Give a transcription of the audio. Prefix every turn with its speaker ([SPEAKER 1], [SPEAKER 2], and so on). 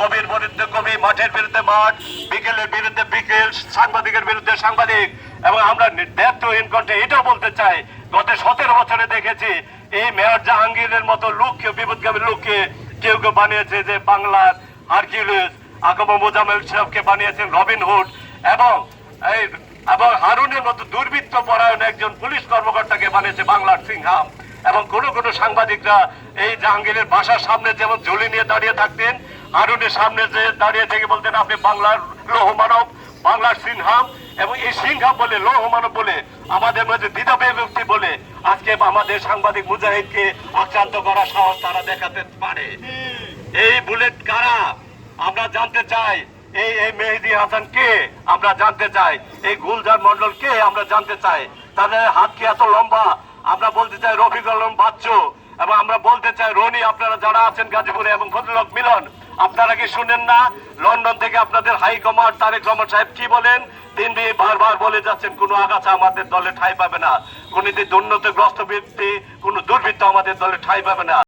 [SPEAKER 1] কবির বিরুদ্ধে কবি, মাঠের বিরুদ্ধে মাঠ, বিকেলের বিরুদ্ধে বিকেল, সাংবাদিকের বিরুদ্ধে সাংবাদিক, এবং আমরা দায়িত্বহীন কণ্ঠে এটাও বলতে চাই, গত সতেরো বছরে দেখেছি, এই মেয়র জাহাঙ্গীরের মতো লোককে বিপদগামী লোককে কেউ কেউ বানিয়েছে যে বাংলার হারকিউলিস আগম মোজামেল সাহেবকে বানিয়েছেন রবিন হুড, এবং এই, এবং হারুনের মতো দুর্বৃত্ত পরায়ণ একজন পুলিশ কর্মকর্তাকে বানিয়েছে বাংলার সিংহাম, এবং কোন কোন সাংবাদিকরা এই জাহাঙ্গীরের বাসার সামনে যেমন ঝুলি নিয়ে দাঁড়িয়ে থাকতেন হারুনের সামনে যে দাঁড়িয়ে থেকে বলতেন আপনি বাংলার লৌহ মানব, বাংলার সিংহাম, এবং এই সিংহাম বলে, লৌহ মানব বলে, আমাদের মধ্যে দ্বিধা বিভক্তি বলে, আজকে আমাদের সাংবাদিক মুজাহিদকে আক্রান্ত করার সাহস তারা দেখাতে পারে। এই বুলেট কারা? আমরা জানতে চাই, এই এই মেহেদি হাসান কে? আমরা জানতে চাই, এই গুলজার মন্ডল কে? আমরা জানতে চাই। তাদের হাত কি এত লম্বা? আমরা বলতে চাই রফিক আলম বাচ্চু, এবং আমরা বলতে চাই রনি, আপনারা যারা আছেন গাজীপুরে, এবং ফজলক মিলন আপনারা কি শুনেন না? লন্ডন থেকে আপনাদের হাই তারেক রহমান সাহেব কি বলেন? দিয়ে বারবার বলে যাচ্ছেন, কোনো আগাছা আমাদের দলে ঠাঁই পাবে না। কোন দুর্নীতিগ্রস্ত ব্যক্তি, কোন দুর্বৃত্ত আমাদের দলে ঠাঁই পাবে না।